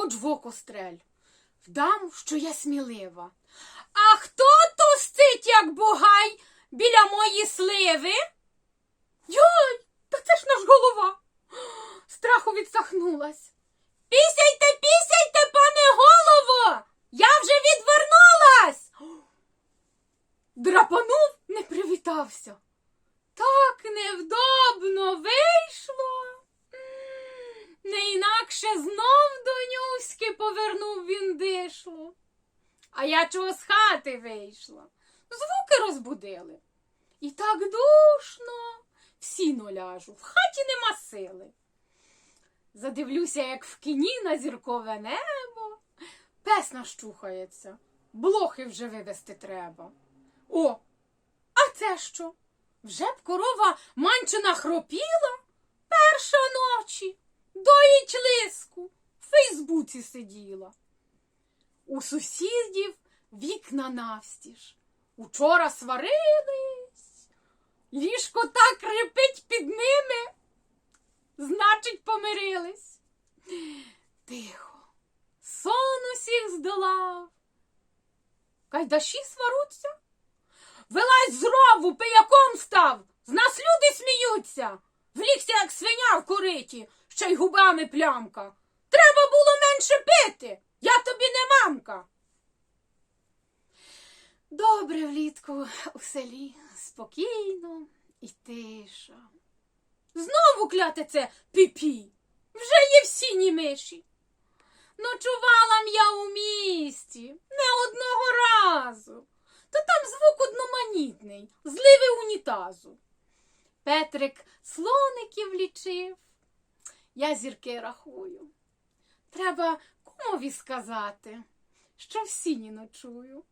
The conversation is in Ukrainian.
хоч в око стрель. Вдам, що я смілива. А хто тустить, як бугай, біля мої сливи? Йой, та це ж наш голова. Страху відсахнулась. Пісяйте, пісяйте, пане голово! Я вже відвернулась. Драпанув, не привітався. Так невдобно вийшло. Не інакше знов до нюськи повернув він дишло. А я чого з хати вийшла? Звуки розбудили. І так душно, всі ляжу, в хаті нема сили. Задивлюся, як в кіні на зіркове небо. Пес нащухається, блохи вже вивести треба. О, а це що? Вже б корова манчина хропіла перша ночі, доїть лиску, Фейсбуці сиділа. У сусідів вікна навстіж. Учора сварились, ліжко так репить під ними, значить, помирились. Тихо, сон усіх здолав. Кайдаші сваруться? Вилазь з рову, пияком став, з нас люди сміються. Влігся, як свиня в кориті, ще й губами плямка. Треба було менше пити, я тобі не мамка. Добре влітку у селі спокійно і тиша. Знову кляте це піпі. Вже є всі миші. Ночувала м я у місті не одного разу. Та там звук одноманітний, зливи унітазу. Петрик слоників лічив. Я зірки рахую. Треба кумові сказати, що в сіні ночую.